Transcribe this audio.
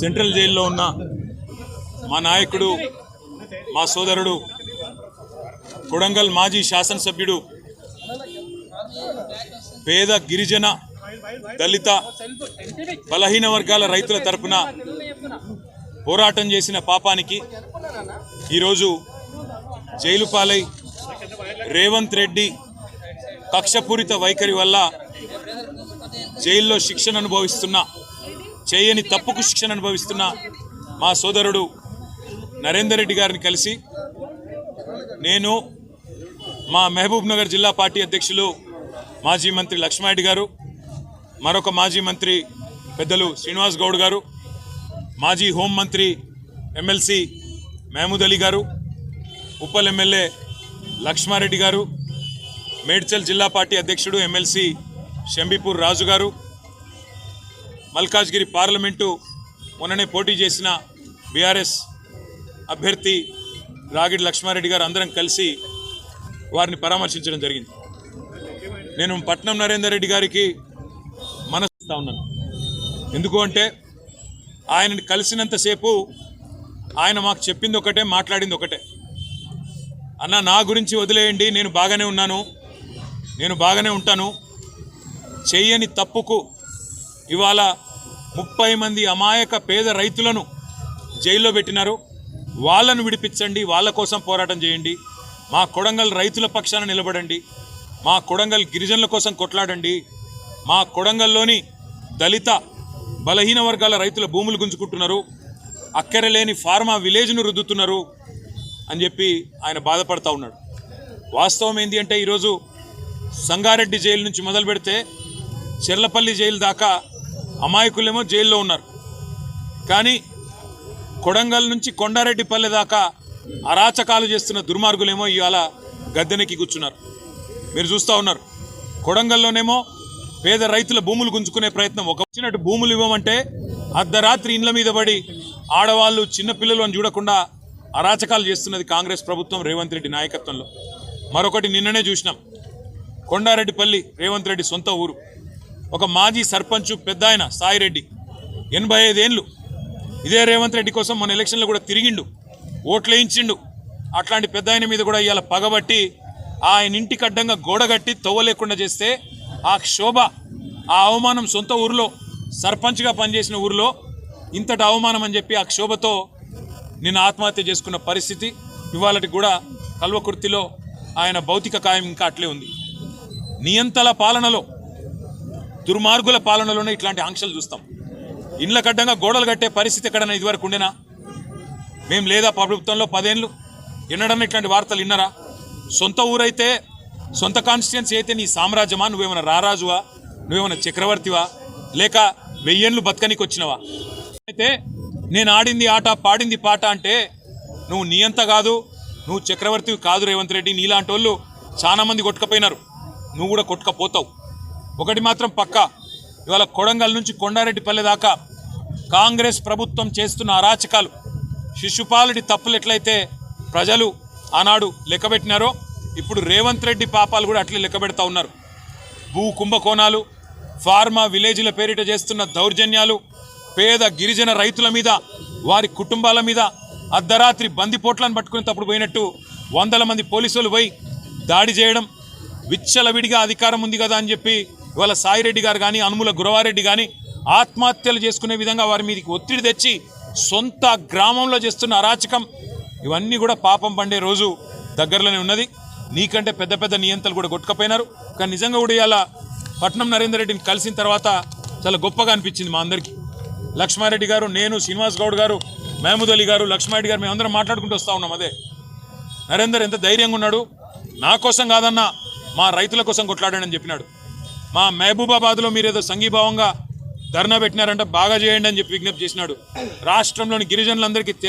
Central జైల్లో ఉన్న మా నాయకుడు మా సోదరుడు కొడంగల్ మాజీ శాసనసభ్యుడు పేద గిరిజన దళిత బలహీన వర్గాల రైతుల తరపున పోరాటం చేసిన పాపానికి ఈరోజు జైలు పాలై రేవంత్ రెడ్డి కక్షపూరిత వైఖరి వల్ల జైల్లో శిక్షణ అనుభవిస్తున్న చేయని తప్పుకు శిక్షణ అనుభవిస్తున్న మా సోదరుడు నరేందర్ రెడ్డి గారిని కలిసి నేను మా మహబూబ్ నగర్ జిల్లా పార్టీ అధ్యక్షులు మాజీ మంత్రి లక్ష్మారెడ్డి గారు మరొక మాజీ మంత్రి పెద్దలు శ్రీనివాస్ గౌడ్ గారు మాజీ హోంమంత్రి ఎమ్మెల్సీ మహమూద్ అలీ గారు ఉప్పల్ ఎమ్మెల్యే లక్ష్మారెడ్డి గారు మేడ్చల్ జిల్లా పార్టీ అధ్యక్షుడు ఎమ్మెల్సీ షంబీపూర్ రాజు గారు మల్కాజ్గిరి పార్లమెంటు మొన్ననే పోటీ చేసిన బీఆర్ఎస్ అభ్యర్థి రాగిడి లక్ష్మారెడ్డి గారు అందరం కలిసి వారిని పరామర్శించడం జరిగింది. నేను పట్నం నరేందర్ రెడ్డి గారికి మనస్తా ఉన్నాను. ఎందుకు అంటే ఆయనని కలిసినంతసేపు ఆయన మాకు చెప్పింది ఒకటే మాట్లాడింది ఒకటే. అన్న నా గురించి వదిలేయండి నేను బాగానే ఉన్నాను నేను బాగానే ఉంటాను. చెయ్యని తప్పుకు ఇవాళ ముప్పై మంది అమాయక పేద రైతులను జైల్లో పెట్టినారు. వాళ్ళను విడిపించండి వాళ్ళ కోసం పోరాటం చేయండి. మా కొడంగల్ రైతుల పక్షాన నిలబడండి. మా కొడంగల్ గిరిజనుల కోసం కొట్లాడండి. మా కొడంగల్లోని దళిత బలహీన వర్గాల రైతుల భూములు గుంజుకుంటున్నారు. అక్కరలేని ఫార్మా విలేజ్ను రుద్దుతున్నారు అని చెప్పి ఆయన బాధపడతా ఉన్నాడు. వాస్తవం ఏంటి అంటే ఈరోజు సంగారెడ్డి జైలు నుంచి మొదలు పెడితే చెర్లపల్లి జైలు దాకా అమాయకులేమో జైల్లో ఉన్నారు. కానీ కొడంగల్ నుంచి కొండారెడ్డిపల్లె దాకా అరాచకాలు చేస్తున్న దుర్మార్గులేమో ఇవాళ గద్దెనెక్కి కూర్చున్నారు. మీరు చూస్తూ ఉన్నారు. కొడంగల్లోనేమో పేద రైతుల భూములు గుంజుకునే ప్రయత్నం. ఒక వచ్చినట్టు భూములు ఇవ్వమంటే అర్ధరాత్రి ఇండ్ల మీద పడి ఆడవాళ్ళు చిన్నపిల్లలు అని చూడకుండా అరాచకాలు చేస్తున్నది కాంగ్రెస్ ప్రభుత్వం రేవంత్ రెడ్డి నాయకత్వంలో. మరొకటి నిన్ననే చూసినాం. కొండారెడ్డిపల్లి రేవంత్ రెడ్డి సొంత ఊరు. ఒక మాజీ సర్పంచ్ పెద్ద ఆయన సాయిరెడ్డి. ఎనభై ఐదేళ్ళు ఇదే రేవంత్ రెడ్డి కోసం మన ఎలక్షన్లో కూడా తిరిగిండు. ఓట్లు వేయించిండు అట్లాంటి పెద్ద ఆయన మీద కూడా ఇవాళ పగబట్టి ఆయన ఇంటికి అడ్డంగా గోడ కట్టి చేస్తే ఆ క్షోభ ఆ అవమానం సొంత ఊరిలో సర్పంచ్గా పనిచేసిన ఊరిలో ఇంతటి అవమానం అని చెప్పి ఆ క్షోభతో నిన్న ఆత్మహత్య చేసుకున్న పరిస్థితి ఇవాళటి కూడా కల్వకుర్తిలో ఆయన భౌతిక కాయం ఇంకా అట్లే ఉంది. నియంతల పాలనలో దుర్మార్గుల పాలనలోనే ఇట్లాంటి ఆంక్షలు చూస్తాం. ఇండ్ల కడ్డంగా గోడలు కట్టే పరిస్థితి ఎక్కడైనా ఇదివరకు ఉండేనా? మేము లేదా ప్రభుత్వంలో పదేళ్ళు వినడమే ఇట్లాంటి వార్తలు విన్నరా? సొంత ఊరైతే సొంత కాన్స్టిట్యున్సీ అయితే నీ సామ్రాజ్యమా? నువ్వేమైనా రారాజువా? నువ్వేమైనా చక్రవర్తివా? లేక వెయ్యేళ్ళు బతకనికి వచ్చినవా? అయితే నేను ఆడింది ఆట పాడింది పాట అంటే నువ్వు నీయంత కాదు నువ్వు చక్రవర్తివి కాదు రేవంత్ రెడ్డి. నీలాంటి వాళ్ళు చాలామంది కొట్టుకపోయినారు. నువ్వు కూడా కొట్టుకపోతావు. ఒకటి మాత్రం పక్కా. ఇవాళ కొడంగల్ నుంచి కొండారెడ్డిపల్లె దాకా కాంగ్రెస్ ప్రభుత్వం చేస్తున్న అరాచకాలు శిశుపాలుడి తప్పులు ఎట్లయితే ప్రజలు ఆనాడు లెక్కబెట్టినారో ఇప్పుడు రేవంత్ రెడ్డి పాపాలు కూడా అట్లే లెక్కబెడతా ఉన్నారు. భూ కుంభకోణాలు ఫార్మా విలేజ్ల పేరిట చేస్తున్న దౌర్జన్యాలు పేద గిరిజన రైతుల మీద వారి కుటుంబాల మీద అర్ధరాత్రి బందిపోట్లను పట్టుకునేటప్పుడు పోయినట్టు వందల మంది పోలీసులు పోయి దాడి చేయడం విచ్చలవిడిగా అధికారం ఉంది కదా అని చెప్పి ఇవాళ సాయిరెడ్డి గారు కానీ అనుముల గురవారెడ్డి కానీ ఆత్మహత్యలు చేసుకునే విధంగా వారి మీదకి ఒత్తిడి తెచ్చి సొంత గ్రామంలో చేస్తున్న అరాచకం ఇవన్నీ కూడా పాపం పండే రోజు దగ్గరలోనే ఉన్నది. నీకంటే పెద్ద పెద్ద నియంతలు కూడా కొట్టుకపోయినారు. కానీ నిజంగా కూడా ఇవాళ పట్నం నరేందర్ రెడ్డిని కలిసిన తర్వాత చాలా గొప్పగా అనిపించింది మా అందరికీ. లక్ష్మారెడ్డి గారు నేను శ్రీనివాస్ గౌడ్ గారు మహమూద్ అలీ గారు లక్ష్మారెడ్డి గారు మేమందరం మాట్లాడుకుంటూ వస్తూ ఉన్నాం అదే. నరేందర్ ఎంత ధైర్యంగా ఉన్నాడు. నా కోసం కాదన్నా మా రైతుల కోసం కొట్లాడాడని చెప్పినాడు. మా మహబూబాబాద్లో మీరు ఏదో సంఘీభావంగా ధర్నా పెట్టినారంటే బాగా చేయండి అని చెప్పి విజ్ఞప్తి చేసినాడు. రాష్ట్రంలోని గిరిజనులందరికీ తెలుసు